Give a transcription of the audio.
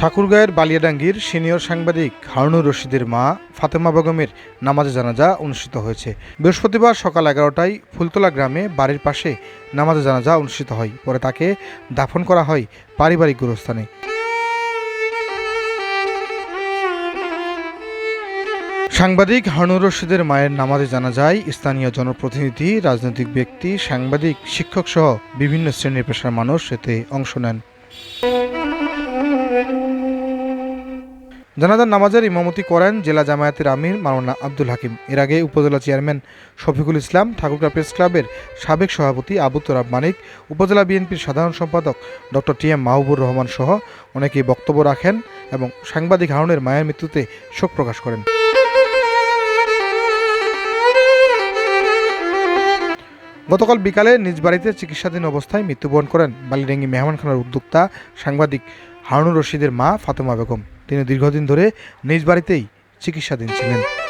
ঠাকুরগাঁয়ের বালিয়াডাঙ্গির senior সাংবাদিক হারুনুর রশিদের মা ফাতেমা বেগমের নামাজে জানাজা অনুষ্ঠিত হয়েছে। বৃহস্পতিবার সকাল এগারোটায় ফুলতলা গ্রামে বাড়ির পাশে নামাজে জানাজা অনুষ্ঠিত হয়। পরে তাকে দাফন করা হয় পারিবারিক গুরুস্থানে। সাংবাদিক হারুনুর রশিদের মায়ের নামাজে জানা যায় স্থানীয় জনপ্রতিনিধি, রাজনৈতিক ব্যক্তি, সাংবাদিক, শিক্ষক সহ বিভিন্ন শ্রেণির পেশার মানুষ এতে অংশ নেন। জানাজার নামাজের ইমামতি করেন জেলা জামায়াতের আমির মাওলানা আব্দুল হাকিম। এর আগে উপজেলা চেয়ারম্যান শফিকুল ইসলাম, ঠাকুরগা প্রেস ক্লাবের সাবেক সভাপতি আবু তোরাব মানিক, উপজেলা বিএনপির সাধারণ সম্পাদক doctor T M Mahbur Rahman সহ অনেকেই বক্তব্য রাখেন এবং সাংবাদিক হারুনের মায়ের মৃত্যুতে শোক প্রকাশ করেন। গতকাল বিকালে নিজ বাড়িতে চিকিৎসাধীন অবস্থায় মৃত্যুবরণ করেন বালিডাঙ্গি মেহমানখানার উদ্যোক্তা সাংবাদিক হারুনুর রশিদের মা ফাতেমা বেগম। তিনি দীর্ঘদিন ধরে নিজ বাড়িতেই চিকিৎসাধীন ছিলেন।